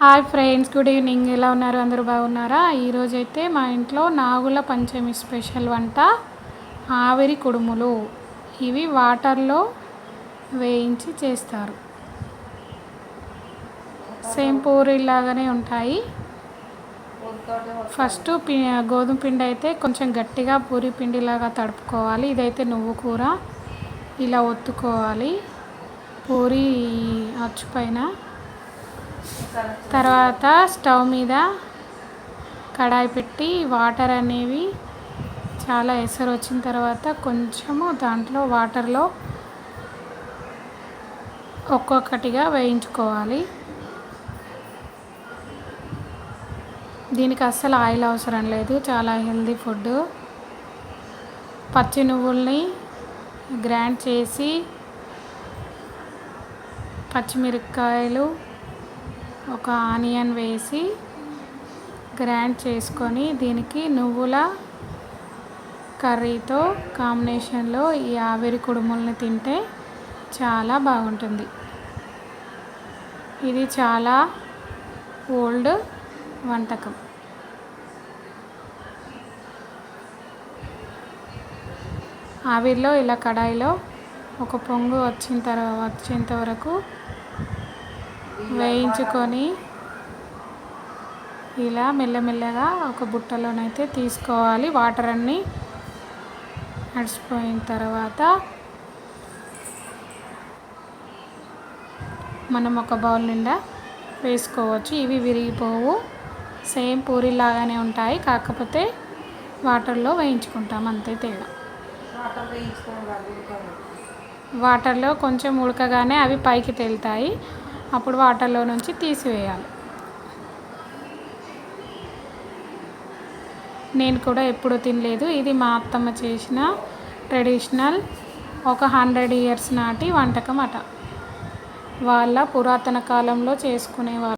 Hi friends good evening. ఎలా ఉన్నారు? అందరూ బాగున్నారా? ఈరోజైతే మా ఇంట్లో నాగుల పంచమి స్పెషల్ వంట ఆవిరి కుడుములు. ఇవి వాటర్లో వేయించి చేస్తారు. సేమ్ పూరిలాగానే ఉంటాయి. ఫస్ట్ పి గోధుమ పిండి అయితే కొంచెం గట్టిగా పూరి పిండిలాగా తడుపుకోవాలి. ఇదైతే నువ్వు కూర. ఇలా ఒత్తుకోవాలి. పూరి అచ్చు పైన. తర్వాత స్టవ్ మీద కడాయి పెట్టి వాటర్ అనేవి చాలా ఎసరు వచ్చిన తర్వాత కొంచెము దాంట్లో వాటర్లో ఒక్కొక్కటిగా వేయించుకోవాలి. దీనికి అస్సలు ఆయిల్ అవసరం లేదు చాలా హెల్దీ ఫుడ్ పచ్చి నువ్వుల్ని గ్రైండ్ చేసి పచ్చిమిరపకాయలు ఒక ఆనియన్ వేసి గ్రైండ్ చేసుకొని దీనికి నువ్వుల కర్రీతో కాంబినేషన్లో ఈ ఆవిరి కుడుముల్ని తింటే చాలా బాగుంటుంది. ఇది చాలా ఓల్డ్ వంటకం. ఆవిరిలో ఇలా కడాయిలో ఒక పొంగు వచ్చిన తర్వాత వచ్చేంత వరకు వేయించుకొని ఇలా మెల్లమెల్లగా ఒక బుట్టలోనైతే తీసుకోవాలి. వాటర్ అన్నీ నడిచిపోయిన తర్వాత మనం ఒక బౌల్ నిండా వేసుకోవచ్చు. ఇవి విరిగిపోవు. సేమ్ పూరిలాగానే ఉంటాయి. కాకపోతే వాటర్లో వేయించుకుంటాం. అంతే తేడా. వాటర్లో కొంచెం ఉడకగానే అవి పైకి తేలుతాయి. అప్పుడు వాటర్లో నుంచి తీసివేయాలి. నేను కూడా ఎప్పుడు తినలేదు. ఇది మా అత్తమ్మ చేసిన ట్రెడిషనల్ ఒక హండ్రెడ్ ఇయర్స్ నాటి వంటకం అట. వాళ్ళ పురాతన కాలంలో చేసుకునేవారు.